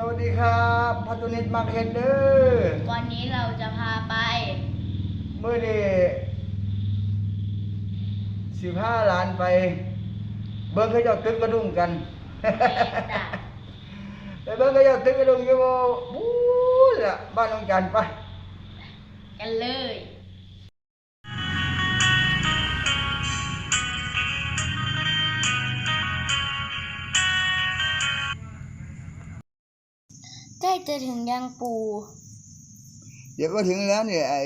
สวัสดีครับพัตุนิตมักเฮดเดอร์วันนี้เราจะพาไป เมื่อนี้สิบห้าล้านไป เบิ้งเขาเจ้าตึกกระดุมกันจ้ะไปเบิ้งเขาเจ้าตึกกระดุมอยู่บ่บู๊ละบ้านน้องจันไป กันเลย ใกล้จะถึงยังปูเดี๋ยวก็ถึงแล้วเนี่ยไอ้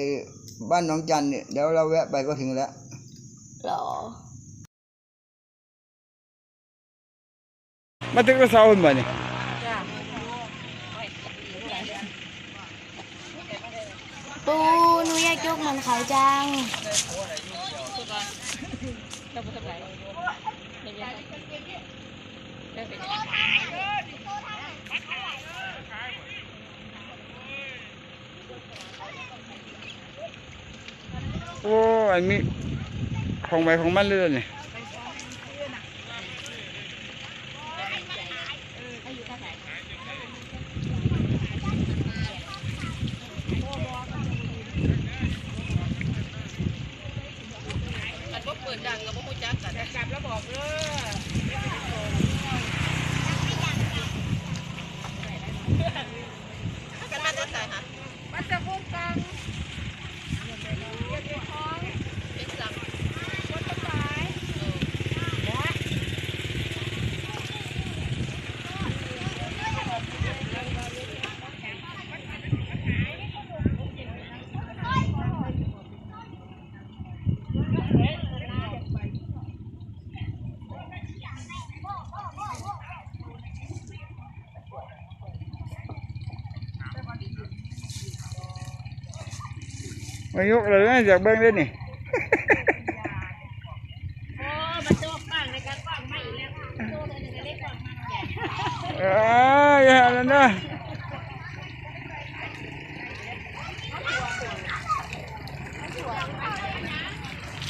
บ้านน้องจันเนี่ยเดี๋ยวเราแวะไปก็ถึงแล้วหรอ มาตึกกระเซาบ่นี่ปูหนูอยากยกเหมือนเขาจัง โอ้อันนี้ของไปของมันเลยเนี่มายกเลย นะจากเบิ้งได้นี่โอ้มาโจกบ้างในการบ้างไม่แล้วโจกเลยในการเล็กบ้างมากใหญ่เอ้ยอย่าแล้วนะ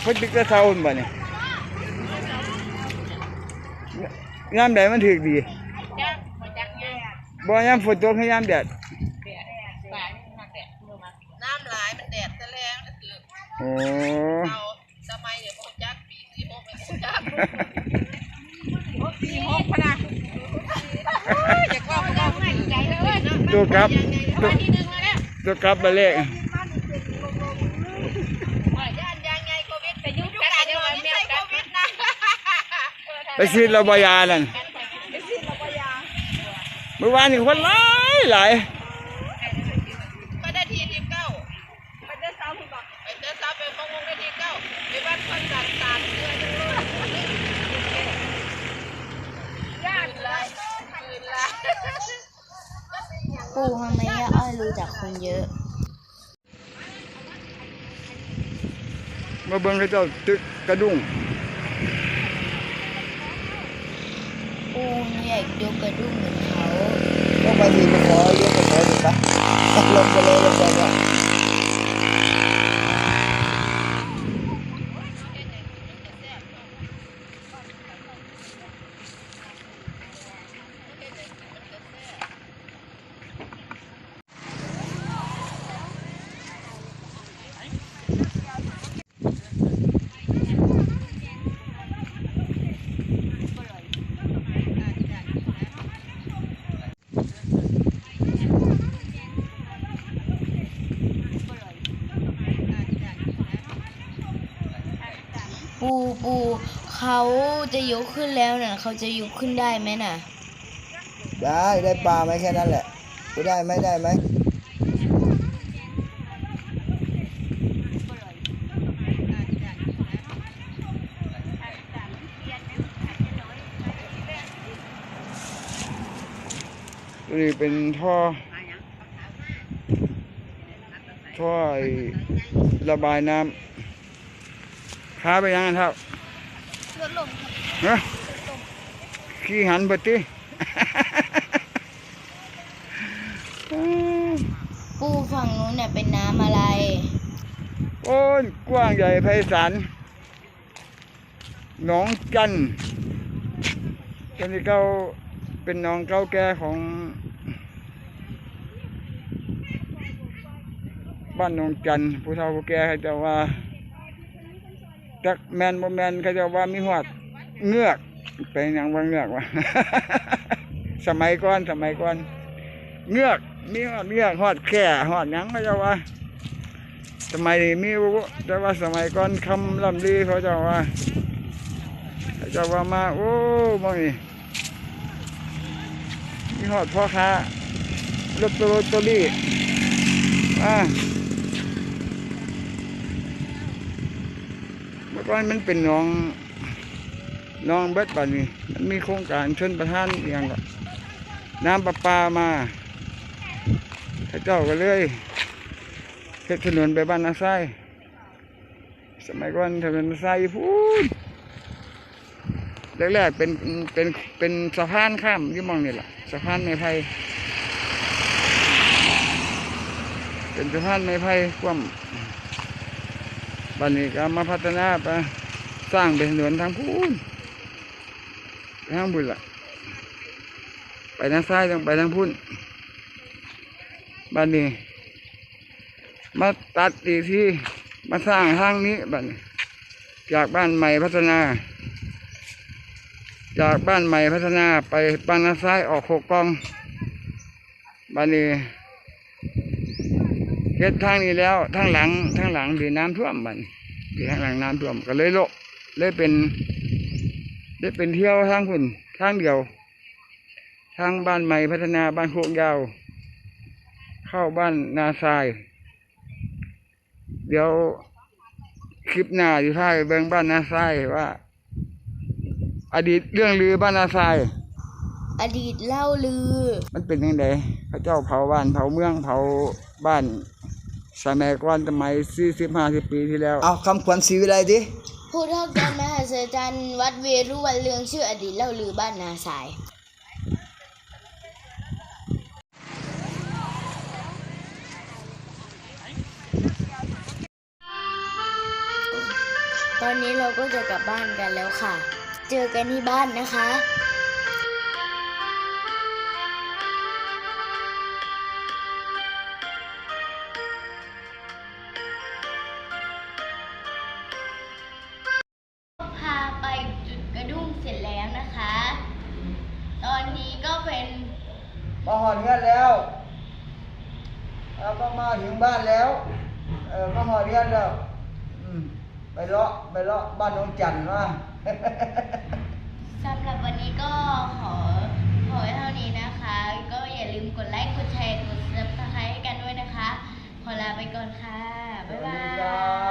เพิ่นตึกกระเซาบ่นี่ยามใดมันถึกดีจักมาจักแย่บ่ยามฝนตกให้ยามแดด บ่ายมาแดดลงมา น้ำหลายมันแดดซะแล้วนั่นคื อโอ้เราสมัยเดี๋ยวพวกจักปีสี่หกเป็นพวกจักสี่หกพะนะอย่าก็พวกจักไม่ใจเลยเนาะตัวกลับตัวที่หนึ่งแล้วเนี่ยตัวกลับไปเลขย่านยังไงโควิดแต่ยุ่งกันเดี๋ยวมันไม่ใช่โควิดนะไปซื้อระบายานั่นเมื่อวานนี่คนหลายหลาย ปูทำไมย่าอ้อยรู้จักคนเยอะ มาเบิ่งเขาเจ้าตึกกระดุงปูหนูอยากยกกระดุมเหมือนเขา ก็ไปสิไปขอยกไปขอสิปะลงไปเลยลงไปเลย ปูปูเขาจะยกขึ้นแล้วน่ะเขาจะยกขึ้นได้ไหมน่ะ ได้ได้ปลาไหมแค่นั้นแหละกูได้ไหมได้ไหมนี่เป็นท่อ ท่อไอ้ระบายน้ำ หาไปยังไงครับลดลงเฮ้ะขี้หันไปติปูฝั่งนู้นเนี่ยเป็นน้ำอะไร โอ้ยกว้างใหญ่ไพศาลหนองจันจันนี่เขาเป็นน้องเก้าแก่ของ บ้านหนองจันผู้เฒ่าผู้แก่ห้าจะว่า จักแมนบ่แมนเขาจะว่ามีหอดเงือกไปหยังว่าเงือกวะสมัยก่อนสมัยก่อนเงือกมีหอดเงือกหอดแข่หอดยังเขาจะว่าสมัยนี้มีบ่แต่ว่าสมัยก่อนคำลำลีเขาจะว่าเขาจะว่ามาโอ้บ่นี่มีหอดพ่อค้าลอตเตอรี่ลอตเตอรี่อ่าเมื่อ ก่อนมันเป็นน้องน้องเบ็ดบัดนี้มันมีโครงการชนประทานอย่างก็น้ำประปามาพระเจ้าก็เลยเฮ็ดถนนไปบ้านนาไซสมัยก่อนถนนนาไซพูดแรกๆเป็นเป็นเป็นสะพานข้ามยี่มองนี่แหละสะพานไม้ไผ่เป็นสะพานไม้ไผ่กว้าง บันนี้ก็มาพัฒนาไปสร้างเป็นถนนทางพูนทางบุญละไปทางซ้ายต้องไปทางพุ่นบันนี้ มาตัดอีกที่มาสร้างทางนี้บันจากบ้านใหม่พัฒนา จากบ้านใหม่พัฒนาไปบ้านนาซ้ายออกหกกองบัดนี้ เฮ็ดทางนี้แล้วทางหลังทางหลังดีน้ำท่วมบัดนี้ดีทางหลังน้ำท่วมก็เลยโละเลยเป็นเลยเป็นเที่ยวทางคุณทางเดียว ทางบ้านใหม่พัฒนาบ้านโคกยาว เข้าบ้านนาทราย เดี๋ยวคลิปหน้าอยู่ท้ายเบิ่งบ้านนาทรายว่า อดีตเรื่องลือบ้านนาทราย อดีตเล่าลือ มันเป็นยังไงพระเจ้าเผาบ้านเผาเมืองเผาบ้าน สมัยก่อนสมัยสี่สิบห้าสิบปีที่แล้ว เอาคำขวัญศรีวิไลดิผู้เท่ากันมหัศจรรย์วัดเวรุวันเรืองชื่ออดีตเล่าลือบ้านนาสาย ตอนนี้เราก็จะกลับบ้านกันแล้วค่ะ เจอกันที่บ้านนะคะ มาหอนเงินแล้วแล้วก็มาถึงบ้านแล้วเออก็หอนเงินแล้วไปเลาะไปเลาะบ้านน้องจันว่าสำหรับวันนี้ก็ขอขอให้เท่านี้นะคะ ก็อย่าลืมกดไลค์กดแชร์กดซับสไครต์ให้กันด้วยนะคะ ขอลาไปก่อนค่ะ บ๊ายบาย